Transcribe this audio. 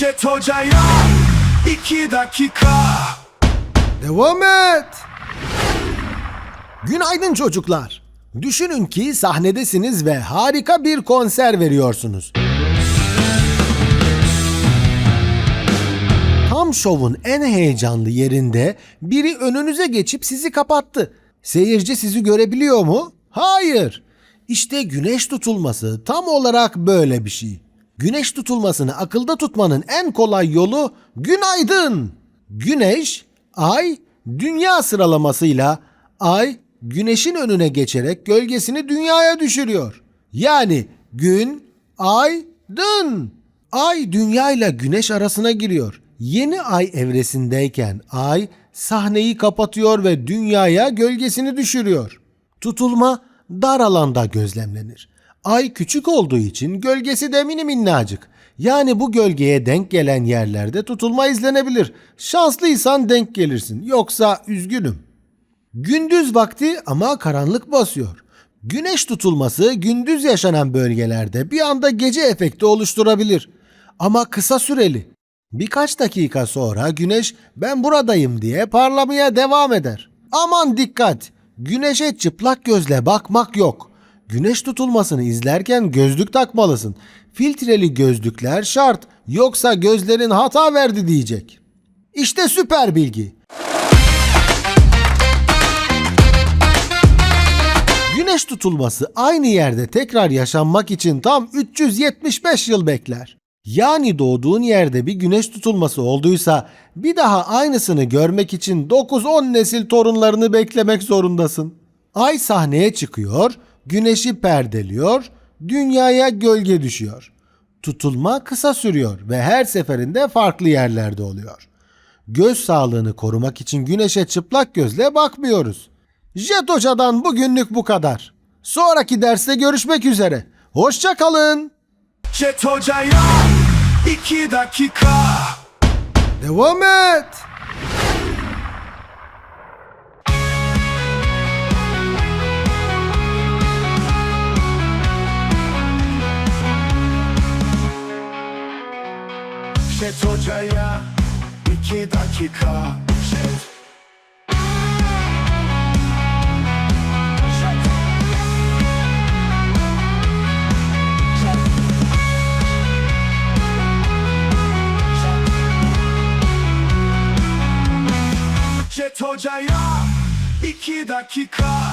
Jet Hoca'ya iki dakika Devam et. Günaydın çocuklar. Düşünün ki sahnedesiniz ve harika bir konser veriyorsunuz. Tam şovun en heyecanlı yerinde biri önünüze geçip sizi kapattı. Seyirci sizi görebiliyor mu? Hayır. İşte güneş tutulması tam olarak böyle bir şey. Güneş tutulmasını akılda tutmanın en kolay yolu günaydın. Güneş, ay, dünya sıralamasıyla ay güneşin önüne geçerek gölgesini dünyaya düşürüyor. Yani gün, ay, dın. Ay dünya ile güneş arasına giriyor. Yeni ay evresindeyken ay sahneyi kapatıyor ve dünyaya gölgesini düşürüyor. Tutulma dar alanda gözlemlenir. Ay küçük olduğu için gölgesi de mini minnacık. Yani bu gölgeye denk gelen yerlerde tutulma izlenebilir. Şanslıysan denk gelirsin. Yoksa üzgünüm. Gündüz vakti ama karanlık basıyor. Güneş tutulması gündüz yaşanan bölgelerde bir anda gece efekti oluşturabilir. Ama kısa süreli. Birkaç dakika sonra güneş ben buradayım diye parlamaya devam eder. Aman dikkat! Güneşe çıplak gözle bakmak yok. Güneş tutulmasını izlerken gözlük takmalısın. Filtreli gözlükler şart yoksa gözlerin hata verdi diyecek. İşte süper bilgi. Güneş tutulması aynı yerde tekrar yaşanmak için tam 375 yıl bekler. Yani doğduğun yerde bir güneş tutulması olduysa bir daha aynısını görmek için 9-10 nesil torunlarını beklemek zorundasın. Ay sahneye çıkıyor, güneşi perdeliyor, dünyaya gölge düşüyor. Tutulma kısa sürüyor ve her seferinde farklı yerlerde oluyor. Göz sağlığını korumak için güneşe çıplak gözle bakmıyoruz. Jet Hoca'dan bugünlük bu kadar. Sonraki derste görüşmek üzere. Hoşça kalın. Jet Hoca'ya iki dakika Devam et. Jet Hoca'ya iki dakika. Jet Jet Hoca'ya iki dakika